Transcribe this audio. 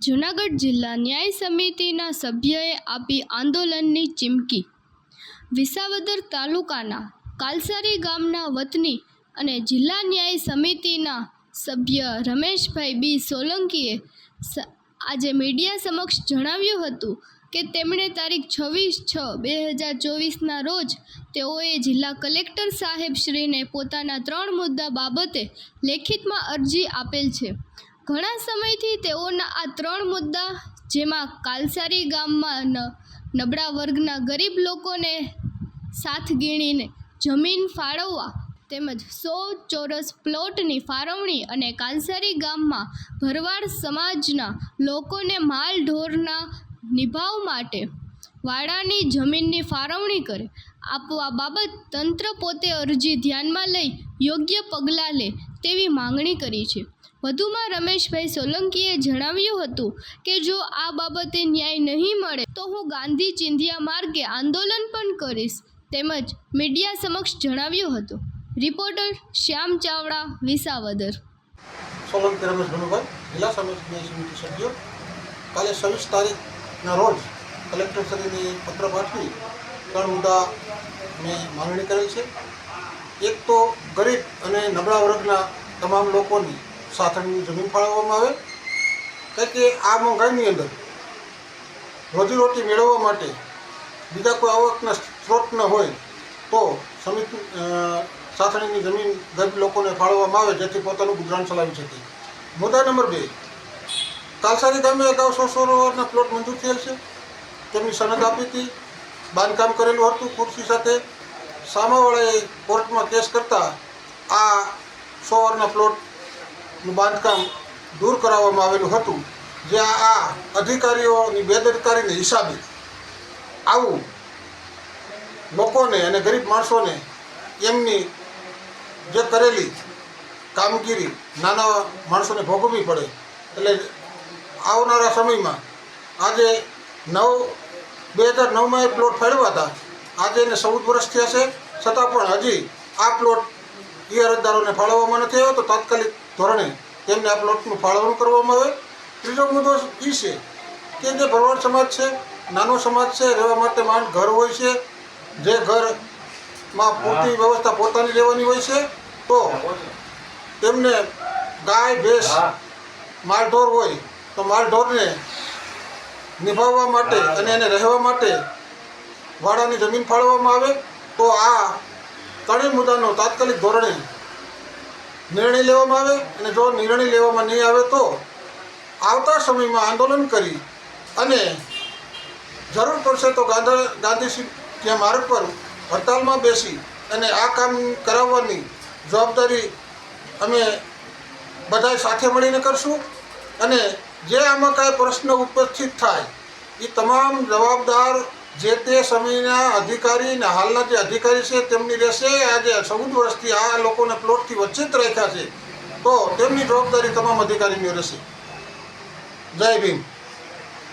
જૂનાગઢ જિલ્લા ન્યાય સમિતિના સભ્યએ આપી આંદોલનની ચીમકી. વિસાવદર તાલુકાના કાલસારી ગામના વતની અને જિલ્લા ન્યાય સમિતિના સભ્ય રમેશભાઈ બી સોલંકીએ આજે મીડિયા સમક્ષ જણાવ્યું હતું કે તેમણે તારીખ છવ્વીસ છ બે હજાર ચોવીસના રોજ તેઓએ જિલ્લા કલેક્ટર સાહેબશ્રીને પોતાના ત્રણ મુદ્દા બાબતે લેખિતમાં અરજી આપેલ છે. ઘણા સમયથી તેઓના આ ત્રણ મુદ્દા, જેમાં કાલસારી ગામમાં નબળા વર્ગના ગરીબ લોકોને સાથ ગીણીને જમીન ફાળવવા તેમજ સો ચોરસ પ્લોટની ફાળવણી અને કાલસારી ગામમાં ભરવાડ સમાજના લોકોને માલ ઢોરના નિભાવ માટે વાડાની જમીનની ફાળવણી કરે. આપવા બાબત તંત્ર પોતે અરજી ધ્યાનમાં લઈ યોગ્ય પગલાં લે તેવી માંગણી કરી છે. વધુમાં રમેશભાઈ સોલંકીએ જણાવ્યું હતું કે, જો આ બાબતે ન્યાય નહીં મળે, તો હું ગાંધી ચિંધિયા માર્ગે આંદોલન પણ કરીશ, તેમજ મીડિયા સમક્ષ જણાવ્યું હતું. રિપોર્ટર શ્યામ ચાવડા, વિસાવદર. સોલંકી રમેશ ભનુભાઈ જિલ્લા સમિતિ સમિતિ સભ્યો. કાલે છવ્વીસ તારીખના રોજ કલેક્ટર શ્રીને પત્ર પાઠવી ત્રણ મુદ્દા મેં માંગણી કરેલ છે. એક તો ગરીબ અને નબળા વર્ગના તમામ લોકોની સાથળની જમીન ફાળવવામાં આવે, કારણ કે આ મોંઘાઈની અંદર રોજીરોટી મેળવવા માટે બીજા કોઈ આવકના સ્ત્રોત ન હોય તો સમિતિ સાથળીની જમીન ગરીબ લોકોને ફાળવવામાં આવે જેથી પોતાનું ગુજરાન ચલાવી શકે. મુદ્દા નંબર બે. કાલસારી ગામે અગાઉ સો સરોવરના પ્લોટ મંજૂર થયેલ છે. તેમની સનદ આપી હતી. બાંધકામ કરેલું હતું ખુરશી સાથે. સામાવાળાએ કોર્ટમાં કેસ કરતા આ સો ઓવરના પ્લોટનું બાંધકામ દૂર કરાવવામાં આવેલું હતું, જે આ અધિકારીઓની બેદરકારીને હિસાબે આવું લોકોને અને ગરીબ માણસોને એમની જે કરેલી કામગીરી નાના માણસોને ભોગવવી પડે, એટલે આવનારા સમયમાં આજે નવ, બે હજાર નવમાં એ પ્લોટ ફાળવ્યા હતા આજે એને ચૌદ વર્ષ થયા છે. છતાં પણ હજી આ પ્લોટ એ અરજદારોને ફાળવવામાં નથી આવ્યો. તો તાત્કાલિક ધોરણે તેમને આ પ્લોટનું ફાળવણું કરવામાં આવે. ત્રીજો મુદ્દો એ છે કે જે ભરવાડ સમાજ છે નાનો સમાજ છે રહેવા માટે માંડ ઘર હોય છે. જે ઘરમાં પૂરતી વ્યવસ્થા પોતાની લેવાની હોય છે તો તેમને ગાય ભેંસ માલઢોર હોય તો માલઢોરને નિભાવવા માટે અને એને રહેવા માટે વાડાની જમીન ફાળવવામાં આવે, તો આ ત્રણેય મુદ્દાનો તાત્કાલિક ધોરણે નિર્ણય લેવામાં આવે અને જો નિર્ણય લેવામાં નહીં આવે તો આવતા સમયમાં આંદોલન કરી અને જરૂર પડશે તો ગાંધા ગાંધીજી ત્યાં માર્ગ પર હડતાલમાં બેસી અને આ કામ કરાવવાની જવાબદારી અમે બધાય સાથે મળીને કરશું અને જે આમાં કાંઈ પ્રશ્ન ઉપસ્થિત થાય એ તમામ જવાબદાર જે તે સમયના અધિકારી હાલના જે અધિકારી છે તેમની રહેશે, આજે ચૌદ વર્ષથી આ લોકોને પ્લોટથી વંચિત રાખ્યા છે, તો તેમની જવાબદારી તમામ અધિકારીની રહેશે. જય ભીમ.